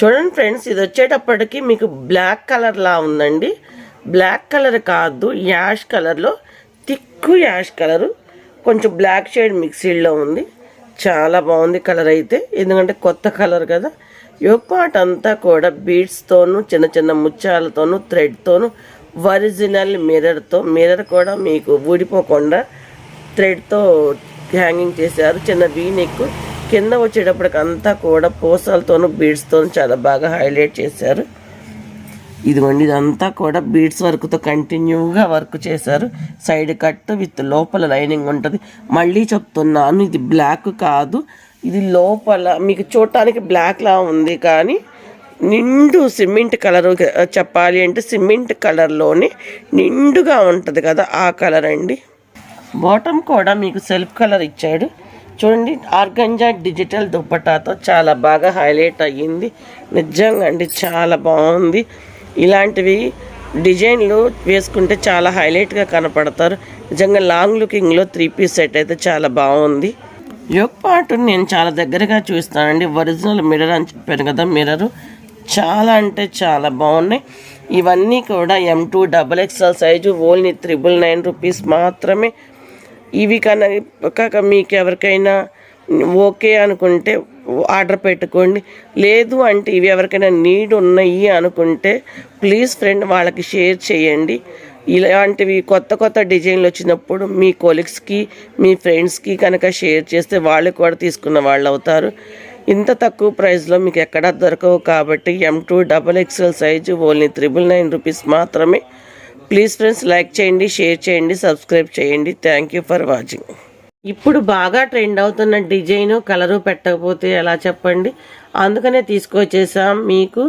చూడండి ఫ్రెండ్స్ ఇది వచ్చేటప్పటికి మీకు బ్లాక్ కలర్ లా ఉందండి. బ్లాక్ కలర్ కాదు యాష్ కలర్లో తిక్కు యాష్ కలరు. కొంచెం బ్లాక్ షేడ్ మిక్సీలో ఉంది. చాలా బాగుంది కలర్ అయితే. ఎందుకంటే కొత్త కలర్ కదా. యోపాట్ అంతా కూడా బీడ్స్తోనూ చిన్న చిన్న ముత్యాలతోనూ థ్రెడ్తోనూ ఒరిజినల్ మిర్రర్తో మిర్రర్ కూడా మీకు ఊడిపోకుండా థ్రెడ్తో హ్యాంగింగ్ చేశారు. చిన్న వీ నెక్ కింద వచ్చేటప్పటికి అంతా కూడా పూసలతోనూ బీడ్స్తో చాలా బాగా హైలైట్ చేశారు. ఇదిగోండి ఇదంతా కూడా బీడ్స్ వర్క్తో కంటిన్యూగా వర్క్ చేశారు. సైడ్ కట్ విత్ లోపల లైనింగ్ ఉంటుంది. మళ్ళీ చెప్తున్నాను ఇది బ్లాక్ కాదు. ఇది లోపల మీకు చూడటానికి బ్లాక్లా ఉంది కానీ నిండు సిమెంట్ కలర్ చెప్పాలి అంటే సిమెంట్ కలర్లోనే నిండుగా ఉంటుంది కదా ఆ కలర్ అండి. బాటమ్ కూడా మీకు సెల్ఫ్ కలర్ ఇచ్చాడు. చూడండి ఆర్గంజా డిజిటల్ దుప్పటాతో చాలా బాగా హైలైట్ అయ్యింది. నిజంగా అండి చాలా బాగుంది. ఇలాంటివి డిజైన్లు వేసుకుంటే చాలా హైలైట్గా కనపడతారు. నిజంగా లాంగ్ లుకింగ్లో త్రీ పీస్ సెట్ అయితే చాలా బాగుంది. యోగ్ పాటు నేను చాలా దగ్గరగా చూస్తానండి. ఒరిజినల్ మిర్రర్ అని చెప్పాను కదా మిర్రర్. చాలా అంటే చాలా బాగున్నాయి. ఇవన్నీ కూడా M to double XL size only triple nine rupees మాత్రమే ఇవి కనుక మీకు ఎవరికైనా ఓకే అనుకుంటే ఆర్డర్ పెట్టుకోండి. లేదు అంటే ఇవి ఎవరికైనా నీడ్ ఉన్నాయి అనుకుంటే ప్లీజ్ ఫ్రెండ్ వాళ్ళకి షేర్ చేయండి. ఇలాంటివి కొత్త కొత్త డిజైన్లు వచ్చినప్పుడు మీ కొలీగ్స్కి మీ ఫ్రెండ్స్కి కనుక షేర్ చేస్తే వాళ్ళు కూడా తీసుకున్న వాళ్ళు అవుతారు. ఇంత తక్కువ ప్రైస్లో మీకు ఎక్కడా దొరకవు కాబట్టి M to double XL size only triple nine rupees మాత్రమే ప్లీజ్ ఫ్రెండ్స్ లైక్ చేయండి షేర్ చేయండి సబ్స్క్రైబ్ చేయండి. థ్యాంక్ యూ ఫర్ వాచింగ్ ఇప్పుడు బాగా ట్రెండ్ అవుతున్న డిజైను కలరు పెట్టకపోతే ఎలా చెప్పండి? అందుకనే తీసుకొచ్చేసాం మీకు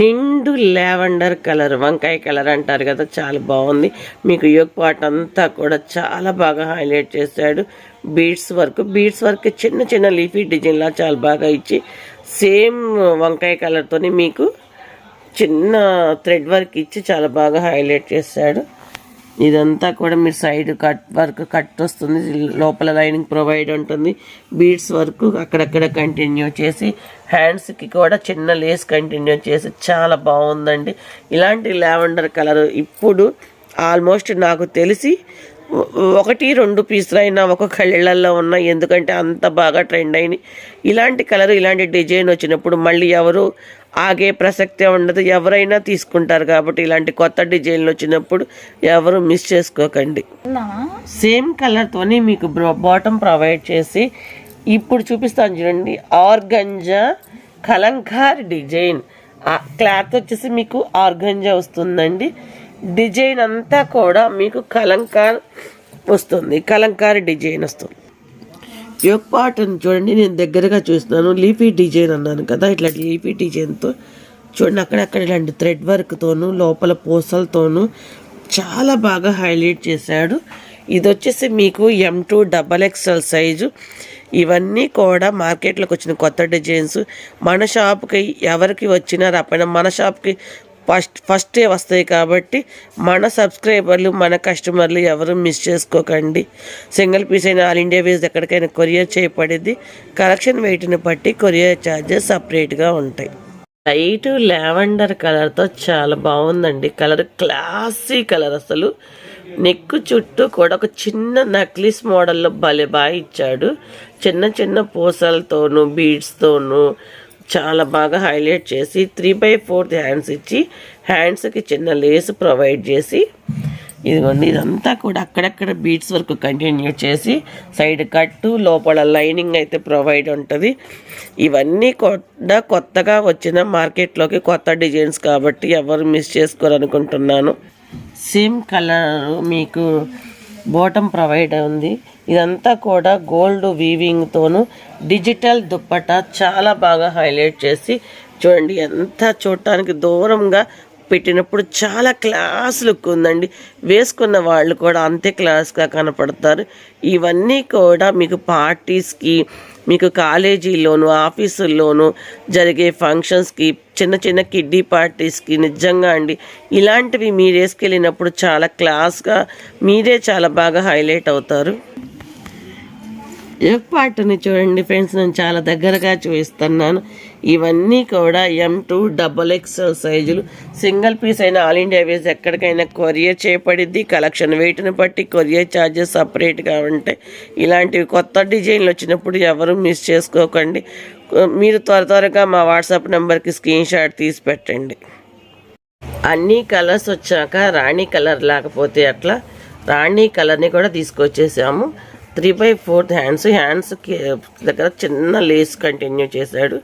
నిండు లావెండర్ కలర్ వంకాయ కలర్ అంటారు కదా చాలా బాగుంది. మీకు యోగ్ పాట్ అంతా కూడా చాలా బాగా హైలైట్ చేశాడు. బీడ్స్ వర్క్ బీడ్స్ వర్క్ చిన్న చిన్న లీఫీ డిజైన్లా చాలా బాగా ఇచ్చి సేమ్ వంకాయ కలర్తోని మీకు చిన్న థ్రెడ్ వర్క్ ఇచ్చి చాలా బాగా హైలైట్ చేశాడు. ఇదంతా కూడా మీరు సైడ్ కట్ వర్క్ కట్ వస్తుంది. లోపల లైనింగ్ ప్రొవైడ్ ఉంటుంది. బీడ్స్ వర్క్ అక్కడక్కడ కంటిన్యూ చేసి హ్యాండ్స్కి కూడా చిన్న లేస్ కంటిన్యూ చేసి చాలా బాగుందండి. ఇలాంటి లావెండర్ కలర్ ఇప్పుడు ఆల్మోస్ట్ నాకు తెలిసి ఒకటి రెండు పీసులు అయినా ఒక్కొక్క ఇళ్ళల్లో ఉన్నాయి ఎందుకంటే అంత బాగా ట్రెండ్ అయినాయి. ఇలాంటి కలర్ ఇలాంటి డిజైన్ వచ్చినప్పుడు మళ్ళీ ఎవరు ఆగే ప్రసక్తే ఉండదు. ఎవరైనా తీసుకుంటారు కాబట్టి ఇలాంటి కొత్త డిజైన్లు వచ్చినప్పుడు ఎవరు మిస్ చేసుకోకండి. సేమ్ కలర్తోని మీకు బాటమ్ ప్రొవైడ్ చేసి ఇప్పుడు చూపిస్తాను చూడండి. Organza Kalamkari design. క్లాత్ వచ్చేసి మీకు ఆర్గంజా వస్తుందండి. డిజైన్ అంతా కూడా మీకు కలంకార్ వస్తుంది. కలంకార్ డిజైన్ వస్తుంది. యోగ్ పాటను చూడండి నేను దగ్గరగా చూస్తున్నాను. లీఫీ డిజైన్ అన్నాను కదా ఇట్లా లీఫీ డిజైన్తో చూడండి అక్కడక్కడ ఇలాంటి థ్రెడ్ వర్క్తోను లోపల పూసలతోనూ చాలా బాగా హైలైట్ చేశాడు. ఇది వచ్చేసి మీకు M to double XL size ఇవన్నీ కూడా మార్కెట్లోకి వచ్చిన కొత్త డిజైన్స్. మన షాప్కి ఎవరికి వచ్చినా రాపోయినా మన షాప్కి ఫస్ట్ ఫస్టే వస్తాయి కాబట్టి మన సబ్స్క్రైబర్లు మన కస్టమర్లు ఎవరు మిస్ చేసుకోకండి. సింగిల్ పీస్ అయినా ఆల్ ఇండియా వేస్ ఎక్కడికైనా కొరియర్ చేయబడింది. కలెక్షన్ వెయిట్ని బట్టి కొరియర్ ఛార్జెస్ సపరేట్గా ఉంటాయి. లైట్ లావెండర్ కలర్తో చాలా బాగుందండి. కలర్ క్లాసీ కలర్ అసలు. నెక్ చుట్టూ కూడా ఒక చిన్న నక్లీస్ మోడల్లో భలే బాగా ఇచ్చాడు. చిన్న చిన్న పూసలతోనూ బీడ్స్తోనూ చాలా బాగా హైలైట్ చేసి త్రీ బై ఫోర్త్ హ్యాండ్స్ ఇచ్చి హ్యాండ్స్కి చిన్న లేస్ ప్రొవైడ్ చేసి ఇదిగోండి ఇదంతా కూడా అక్కడక్కడ బీట్స్ వరకు కంటిన్యూ చేసి సైడ్ కట్టు లోపల లైనింగ్ అయితే ప్రొవైడ్ ఉంటుంది. ఇవన్నీ కూడా కొత్తగా వచ్చిన మార్కెట్లోకి కొత్త డిజైన్స్ కాబట్టి ఎవరు మిస్ చేసుకోరనుకుంటున్నాను. సేమ్ కలర్ మీకు బోటం ప్రొవైడ్ ఉంది. ఇదంతా కూడా గోల్డ్ వీవింగ్తోను డిజిటల్ దుప్పట చాలా బాగా హైలైట్ చేసి చూడండి ఎంత చూడటానికి దూరంగా పెట్టినప్పుడు చాలా క్లాస్ లుక్ ఉందండి. వేసుకున్న వాళ్ళు కూడా అంతే క్లాస్గా కనపడతారు. ఇవన్నీ కూడా మీకు పార్టీస్కి మీకు కాలేజీలోను ఆఫీసుల్లోనూ జరిగే ఫంక్షన్స్కి చిన్న చిన్న కిడ్డీ పార్టీస్కి నిజంగా అండి. ఇలాంటివి మీరు వేసుకెళ్ళినప్పుడు చాలా క్లాస్గా మీరే చాలా బాగా హైలైట్ అవుతారు. యోగ్ పార్ట్ని చూడండి ఫ్రెండ్స్ నేను చాలా దగ్గరగా చూపిస్తున్నాను. ఇవన్నీ కూడా ఎం టూ డబల్ ఎక్స్ఎల్ సైజులు. సింగిల్ పీస్ అయిన ఆల్ ఇండియా వేస్ ఎక్కడికైనా కొరియర్ చేయబడిద్ది. కలెక్షన్ వెయిట్ని బట్టి కొరియర్ ఛార్జెస్ సపరేట్గా ఉంటాయి. ఇలాంటివి కొత్త డిజైన్లు వచ్చినప్పుడు ఎవరు మిస్ చేసుకోకండి. మీరు త్వర త్వరగా మా వాట్సాప్ నెంబర్కి స్క్రీన్ షాట్ తీసి పెట్టండి. అన్ని కలర్స్ వచ్చాక రాణి కలర్ లేకపోతే అట్లా రాణి కలర్ని కూడా తీసుకొచ్చేసాము. Three by fourth hands hands దగ్గర చిన్న లేస్ కంటిన్యూ చేశాడు.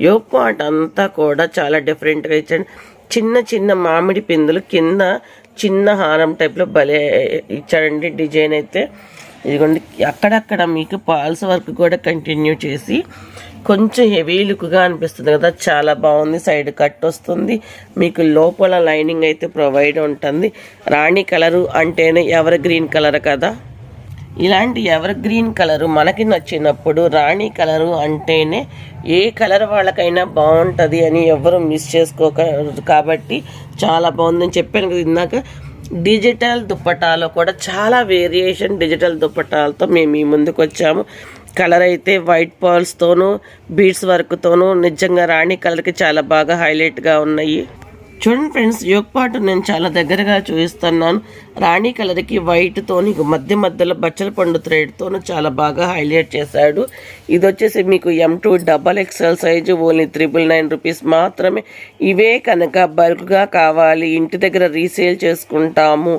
యోగ్ పాట్ అంతా కూడా చాలా డిఫరెంట్గా ఇచ్చాడు. చిన్న చిన్న మామిడి పిందులు కింద చిన్న హారం టైప్లో భలే ఇచ్చాడండి డిజైన్ అయితే. ఇదిగోండి అక్కడక్కడ మీకు పాల్స్ వర్క్ కూడా కంటిన్యూ చేసి కొంచెం హెవీ లుక్గా అనిపిస్తుంది కదా. చాలా బాగుంది సైడ్ కట్ వస్తుంది. మీకు లోపల లైనింగ్ అయితే ప్రొవైడ్ ఉంటుంది. రాణి కలరు అంటేనే ఎవర్ గ్రీన్ కలర్ కదా? ఇలాంటి ఎవర్ గ్రీన్ కలరు మనకి నచ్చినప్పుడు రాణి కలరు అంటేనే ఏ కలర్ వాళ్ళకైనా బాగుంటుంది అని ఎవరు మిస్ చేసుకోక కాబట్టి చాలా బాగుందని చెప్పాను కదా ఇందాక. డిజిటల్ దుప్పటాలో కూడా చాలా వేరియేషన్ డిజిటల్ దుప్పటాలతో మేము ఈ ముందుకు వచ్చాము. కలర్ అయితే వైట్ పర్ల్స్తోనూ బీడ్స్ వర్క్తోనూ నిజంగా రాణి కలర్కి చాలా బాగా హైలైట్గా ఉన్నాయి. చూడండి ఫ్రెండ్స్ యోగపాటు నేను చాలా దగ్గరగా చూపిస్తున్నాను. రాణి కలర్కి వైట్తోని మధ్య మధ్యలో బచ్చల పండు థ్రెడ్తోనూ చాలా బాగా హైలైట్ చేశాడు. ఇది వచ్చేసి మీకు M to double XL size only triple nine rupees మాత్రమే. ఇవే కనుక బల్క్గా కావాలి ఇంటి దగ్గర రీసేల్ చేసుకుంటాము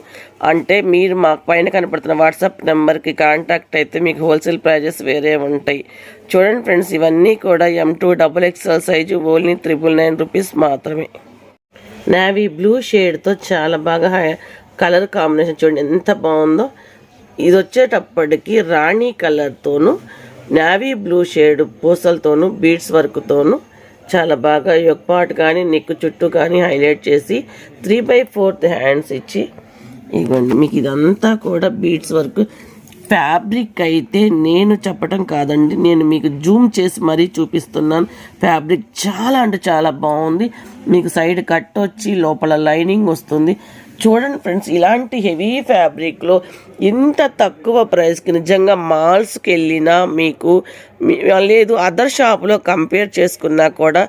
అంటే మీరు మాకు పైన కనపడుతున్న వాట్సాప్ నెంబర్కి కాంటాక్ట్ అయితే మీకు హోల్సేల్ ప్రైజెస్ వేరే ఉంటాయి. చూడండి ఫ్రెండ్స్ ఇవన్నీ కూడా M to double XL size only triple nine rupees మాత్రమే. నావీ బ్లూ షేడ్తో చాలా బాగా కలర్ కాంబినేషన్ చూడండి ఎంత బాగుందో. ఇది వచ్చేటప్పటికి రాణి కలర్తోను నావీ బ్లూ షేడ్ పూసలతోనూ బీడ్స్ వర్క్తోనూ చాలా బాగా పార్ట్ కానీ నెక్ చుట్టూ కానీ హైలైట్ చేసి త్రీ బై ఫోర్త్ హ్యాండ్స్ ఇచ్చి ఇవ్వండి మీకు ఇదంతా కూడా బీడ్స్ వర్క్ ఫ్యాబ్రిక్ అయితే నేను చెప్పటం కాదండి. నేను మీకు జూమ్ చేసి మరీ చూపిస్తున్నాను. ఫ్యాబ్రిక్ చాలా అంటే చాలా బాగుంది. మీకు సైడ్ కట్ వచ్చి లోపల లైనింగ్ వస్తుంది. చూడండి ఫ్రెండ్స్ ఇలాంటి హెవీ ఫ్యాబ్రిక్లో ఇంత తక్కువ ప్రైస్కి నిజంగా మాల్స్కి వెళ్ళినా మీకు లేదు అదర్ షాప్లో కంపేర్ చేసుకున్నా కూడా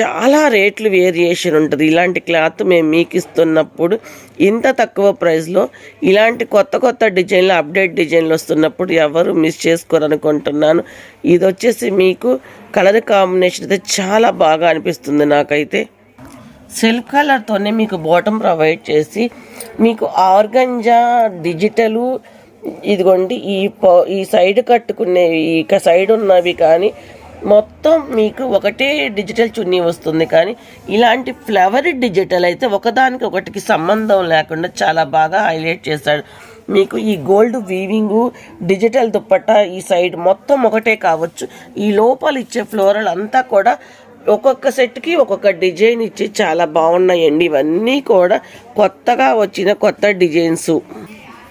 చాలా రేట్లు వేరియేషన్ ఉంటుంది. ఇలాంటి క్లాత్ మేము మీకు ఇస్తున్నప్పుడు ఇంత తక్కువ ప్రైస్లో ఇలాంటి కొత్త కొత్త డిజైన్లు అప్డేట్ డిజైన్లు వస్తున్నప్పుడు ఎవరు మిస్ చేసుకోరనుకుంటున్నాను ఇది వచ్చేసి మీకు కలర్ కాంబినేషన్ అయితే చాలా బాగా అనిపిస్తుంది నాకైతే. సెల్ఫ్ కలర్తోనే మీకు బాటమ్ ప్రొవైడ్ చేసి మీకు ఆర్గంజా డిజిటలు ఇదిగోండి ఈ ఈ సైడ్ కట్టుకునే ఈ సైడ్ ఉన్నవి కానీ మొత్తం మీకు ఒకటే డిజిటల్ చున్నీ వస్తుంది కానీ ఇలాంటి ఫ్లవర్ డిజిటల్ అయితే ఒకదానికి ఒకటికి సంబంధం లేకుండా చాలా బాగా హైలైట్ చేశాడు. మీకు ఈ గోల్డ్ వీవింగు డిజిటల్ దుప్పట్ట ఈ సైడ్ మొత్తం ఒకటే కావచ్చు. ఈ లోపల ఇచ్చే ఫ్లోరల్ అంతా కూడా ఒక్కొక్క సెట్కి ఒక్కొక్క డిజైన్ ఇచ్చి చాలా బాగున్నాయండి. ఇవన్నీ కూడా కొత్తగా వచ్చిన కొత్త డిజైన్స్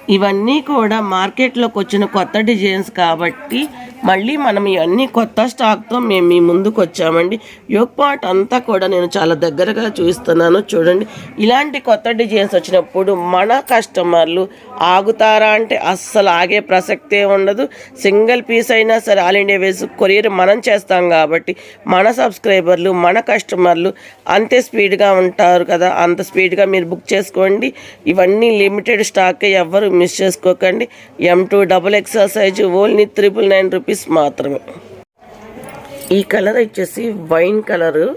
ఇవన్నీ కూడా మార్కెట్లోకి వచ్చిన కొత్త డిజైన్స్ కాబట్టి మళ్ళీ మనం ఇవన్నీ కొత్త స్టాక్తో మేము మీ ముందుకు వచ్చామండి. యోగ్ పాట్ అంతా కూడా నేను చాలా దగ్గరగా చూస్తున్నాను. చూడండి ఇలాంటి కొత్త డిజైన్స్ వచ్చినప్పుడు మన కస్టమర్లు ఆగుతారా అంటే అస్సలు ఆగే ప్రసక్తే ఉండదు. సింగిల్ పీస్ అయినా సరే ఆల్ ఇండియా వేస్ కొరియర్ మనం చేస్తాం కాబట్టి మన సబ్స్క్రైబర్లు మన కస్టమర్లు అంతే స్పీడ్గా ఉంటారు కదా. అంత స్పీడ్గా మీరు బుక్ చేసుకోండి. ఇవన్నీ లిమిటెడ్ స్టాక్ ఎవ్వరు మిస్ చేసుకోకండి. M to double XL size only triple nine rupees మాత్రమే. ఈ కలర్ వచ్చేసి వైన్ కలరు.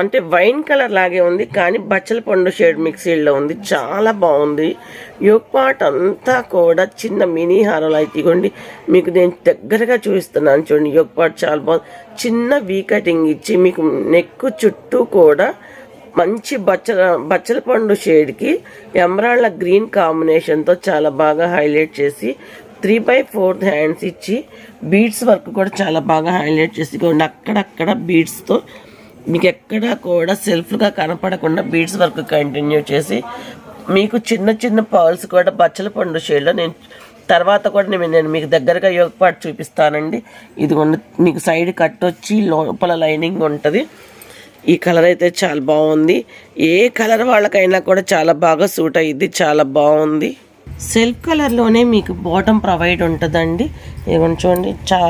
అంటే వైన్ కలర్ లాగే ఉంది కానీ బచ్చల పండు షేడ్ మిక్సీలో ఉంది. చాలా బాగుంది. యోగ్ పాట్ అంతా కూడా చిన్న మినీ హారాలు అయితే ఇవ్వండి మీకు నేను దగ్గరగా చూపిస్తున్నాను చూడండి యోగ్ పాట్ చాలా బాగుంది. చిన్న వీ కటింగ్ ఇచ్చి మీకు నెక్ చుట్టూ కూడా మంచి బచ్చల బచ్చల పండు షేడ్కి ఎమరాళ్ళ గ్రీన్ కాంబినేషన్తో చాలా బాగా హైలైట్ చేసి త్రీ బై ఫోర్త్ హ్యాండ్స్ ఇచ్చి బీడ్స్ వర్క్ కూడా చాలా బాగా హైలైట్ చేసుకోండి. అక్కడక్కడ బీడ్స్తో మీకు ఎక్కడ కూడా సెల్ఫ్గా కనపడకుండా బీడ్స్ వర్క్ కంటిన్యూ చేసి మీకు చిన్న చిన్న పర్ల్స్ కూడా బచ్చల పండు షేడ్లో నేను తర్వాత కూడా నేను నేను మీకు దగ్గరగా యోగపాటు చూపిస్తానండి. ఇది మీకు సైడ్ కట్ వచ్చి లోపల లైనింగ్ ఉంటుంది. ఈ కలర్ అయితే చాలా బాగుంది. ఏ కలర్ వాళ్ళకైనా కూడా చాలా బాగా సూట్ అయ్యింది చాలా బాగుంది. సెల్ఫ్ కలర్లోనే మీకు బాటమ్ ప్రొవైడ్ ఉంటుందండి. ఏమని చూడండి చా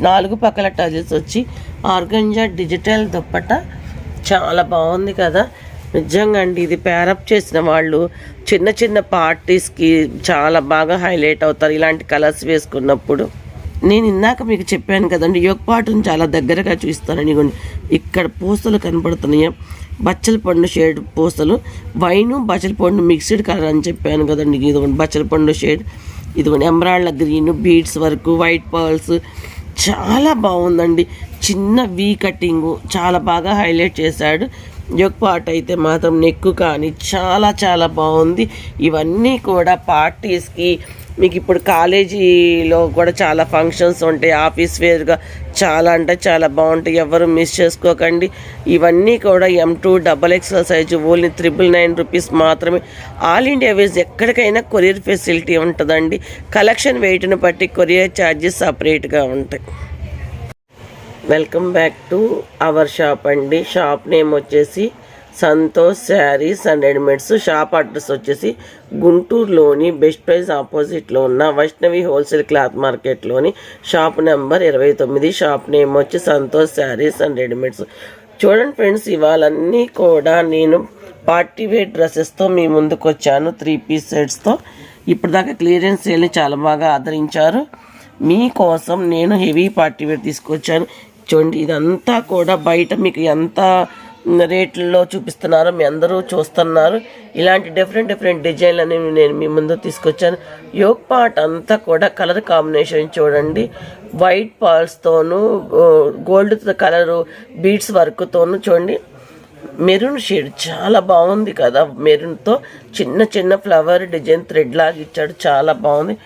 నాలుగు పక్కల టజిల్స్ వచ్చి ఆర్గంజా డిజిటల్ దుప్పట. చాలా బాగుంది కదా. నిజంగా అండి ఇది పేరప్ చేసిన వాళ్ళు చిన్న చిన్న పార్టీస్కి చాలా బాగా హైలైట్ అవుతారు ఇలాంటి కలర్స్ వేసుకున్నప్పుడు. నేను ఇందాక మీకు చెప్పాను కదండి యోగ పాటును చాలా దగ్గరగా చూస్తానని. ఇక్కడ పూసలు కనపడుతున్నాయి బచ్చల పండు షేడ్ పూసలు. వైను బచ్చల పండు మిక్స్డ్ కలర్ అని చెప్పాను కదండి. ఇదిగోండి బచ్చల పండు షేడ్. ఇదిగోండి ఎమరాల్డ్ గ్రీన్ బీడ్స్ వరకు వైట్ పర్ల్స్ చాలా బాగుందండి. చిన్న వీ కటింగు చాలా బాగా హైలైట్ చేశాడు. యొక్క పార్ట్ అయితే మాత్రం నెక్కు కానీ చాలా చాలా బాగుంది. ఇవన్నీ కూడా పార్టీస్కి మీకు ఇప్పుడు కాలేజీలో కూడా చాలా ఫంక్షన్స్ ఉంటాయి. ఆఫీస్ వేర్గా చాలా అంటే చాలా బాగుంటాయి. ఎవరు మిస్ చేసుకోకండి. ఇవన్నీ కూడా M to double XL size only triple nine rupees మాత్రమే. ఆల్ ఇండియా వేస్ ఎక్కడికైనా కొరియర్ ఫెసిలిటీ ఉంటుందండి. కలెక్షన్ వెయిట్ని బట్టి కొరియర్ ఛార్జెస్ సపరేట్గా ఉంటాయి. Welcome back to our shop అండి. షాప్ నేమ్ వచ్చేసి Santosh saris and readymades shop address వచ్చేసి గుంటూరులోని బెస్ట్ ప్రైస్ ఆపోజిట్లో ఉన్న వైష్ణవి హోల్సేల్ క్లాత్ మార్కెట్లోని షాప్ నెంబర్ ఇరవై తొమ్మిది. షాప్ నేమ్ వచ్చి సంతోష్ శారీస్ అండ్ రెడీమేడ్స్. చూడండి ఫ్రెండ్స్ ఇవాళన్నీ కూడా నేను పార్టీ వేర్ డ్రెస్సెస్తో మీ ముందుకు వచ్చాను. త్రీ పీస్ సెట్స్తో. ఇప్పుడు దాకా క్లియరెన్స్ సేల్ని చాలా బాగా ఆదరించారు. మీకోసం నేను హెవీ పార్టీ వేర్ తీసుకొచ్చాను. చూడండి ఇదంతా కూడా బయట మీకు ఎంత రేట్లలో చూపిస్తున్నారు మీ అందరూ చూస్తున్నారు. ఇలాంటి డిఫరెంట్ డిఫరెంట్ డిజైన్లు అనేవి నేను మీ ముందు తీసుకొచ్చాను. యోగ్ పార్ట్ అంతా కూడా కలర్ కాంబినేషన్ చూడండి. వైట్ పర్ల్స్తోను గోల్డ్ కలరు బీడ్స్ వర్క్తోను చూడండి. మెరూన్ షేడ్ చాలా బాగుంది కదా. మెరూన్తో చిన్న చిన్న ఫ్లవర్ డిజైన్ థ్రెడ్ లాగా ఇచ్చాడు. చాలా బాగుంది.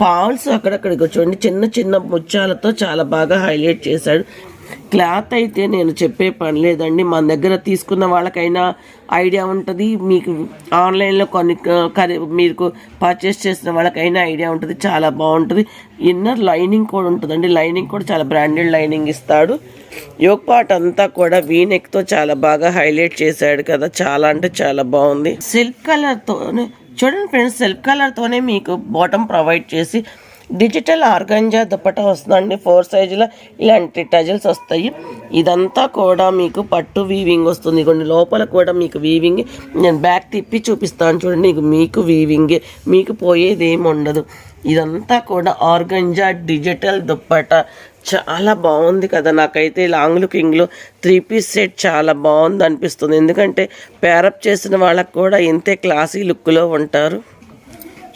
ఫాల్స్ అక్కడక్కడికి చూడండి. చిన్న చిన్న ముత్యాలతో చాలా బాగా హైలైట్ చేశాడు. క్లాత్ అయితే నేను చెప్పే పని లేదండి. మన దగ్గర తీసుకున్న వాళ్ళకైనా ఐడియా ఉంటుంది. మీకు ఆన్లైన్లో కొన్ని మీకు పర్చేస్ చేసిన వాళ్ళకైనా ఐడియా ఉంటుంది. చాలా బాగుంటుంది. ఇన్నర్ లైనింగ్ కూడా ఉంటుందండి. లైనింగ్ కూడా చాలా బ్రాండెడ్ లైనింగ్ ఇస్తాడు. యోగ్ పార్ట్ అంతా కూడా వీనెక్తో చాలా బాగా హైలైట్ చేశాడు కదా. చాలా అంటే చాలా బాగుంది. సిల్క్ కలర్తోనే చూడండి ఫ్రెండ్స్ సెల్ఫ్ కలర్తోనే మీకు బాటమ్ ప్రొవైడ్ చేసి డిజిటల్ ఆర్గంజా దుప్పట వస్తుందండి. ఫోర్ సైజులో ఇలాంటి టజల్స్ వస్తాయి. ఇదంతా కూడా మీకు పట్టు వీవింగ్ వస్తుంది. కొన్ని లోపల కూడా మీకు వీవింగ్ నేను బ్యాక్ తిప్పి చూపిస్తాను చూడండి. మీకు మీకు వీవింగే మీకు పోయేది ఏమి ఉండదు. ఇదంతా కూడా ఆర్గంజా డిజిటల్ దుప్పట. చాలా బాగుంది కదా. నాకైతే లాంగ్ లుకింగ్లో త్రీ పీస్ సెట్ చాలా బాగుంది అనిపిస్తుంది. ఎందుకంటే ప్యారప్ చేసిన వాళ్ళకు కూడా ఇంతే క్లాసీ లుక్లో ఉంటారు.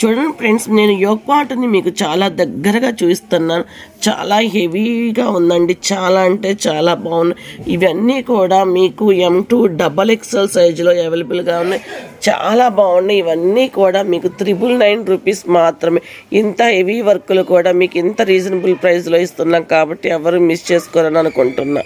చూడండి ఫ్రెండ్స్ నేను యోగ్ పాటని మీకు చాలా దగ్గరగా చూపిస్తున్నాను చాలా హెవీగా ఉందండి. చాలా అంటే చాలా బాగున్నాయి ఇవన్నీ కూడా మీకు ఎం టూ డబల్ ఎక్స్ఎల్ సైజులో అవైలబుల్గా ఉన్నాయి. చాలా బాగున్నాయి. ఇవన్నీ కూడా మీకు త్రిబుల్ నైన్ రూపీస్ మాత్రమే. ఇంత హెవీ వర్క్లు కూడా మీకు ఇంత రీజనబుల్ ప్రైస్లో ఇస్తున్నాం కాబట్టి ఎవరు మిస్ చేసుకోరని అనుకుంటున్నా.